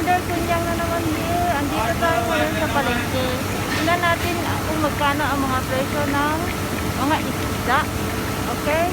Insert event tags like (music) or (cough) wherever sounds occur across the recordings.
under kunyang na naman dear. Andito tayo ngayon sa palengke. Tingnan natin kung magkano ang mga presyo ng mga isda. Okay?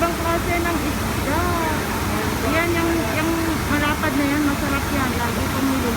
ibang klase ng isda. Yan, yung, yung malapad na yan, masarap yan. Lagi pumili.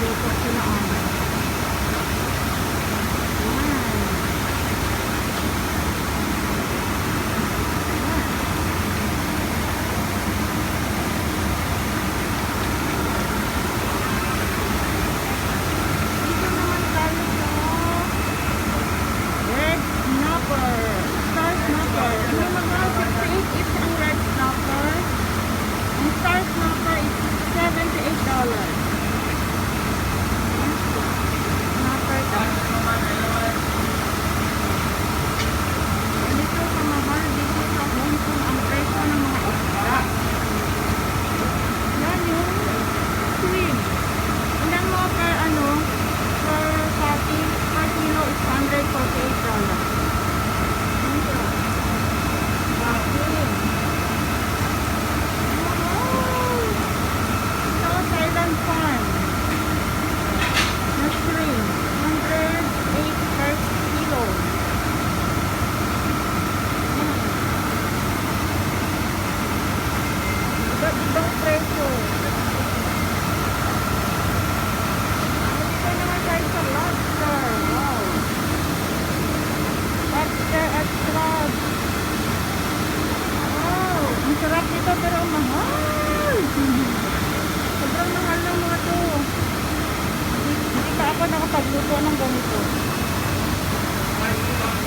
dito ng ganito.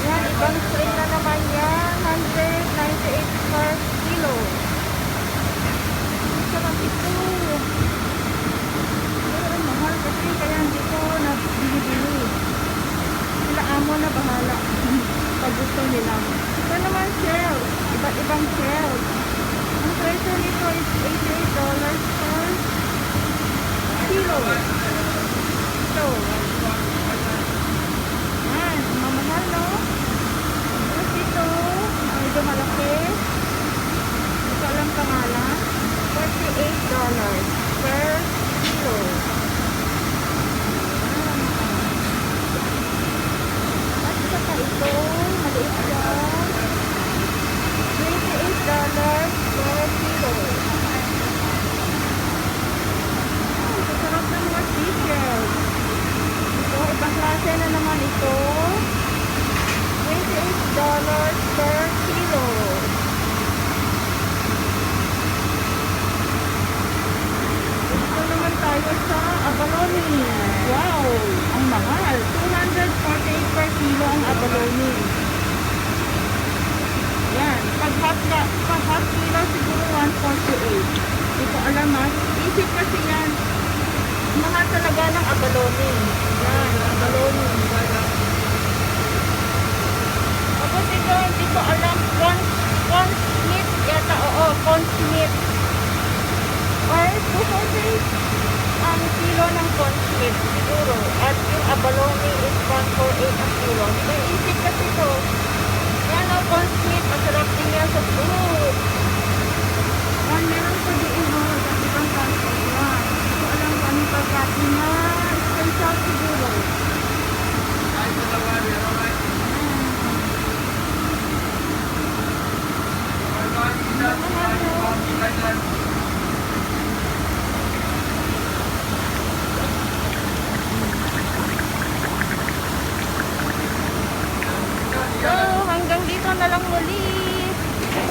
Yan, ibang suin na naman yan. 198 per kilo. Ito Sarap ito. Pero ang mahal kasi kaya hindi ko nabili-bili. Sila amo na bahala. (laughs) Pag gusto nila. Ito naman shell. Iba't ibang shell. Ang presyo nito is $88 per kilo. Ito. So, dollars per kilo. Dito naman tayo sa abalone. Wow! Ang mahal. 248 per kilo ang abalone. Yan. Pag half, pag half kilo siguro 148. Hindi ko alam ha. Isip kasi yan. Mahal talaga ng abalone. Yan. Abalone.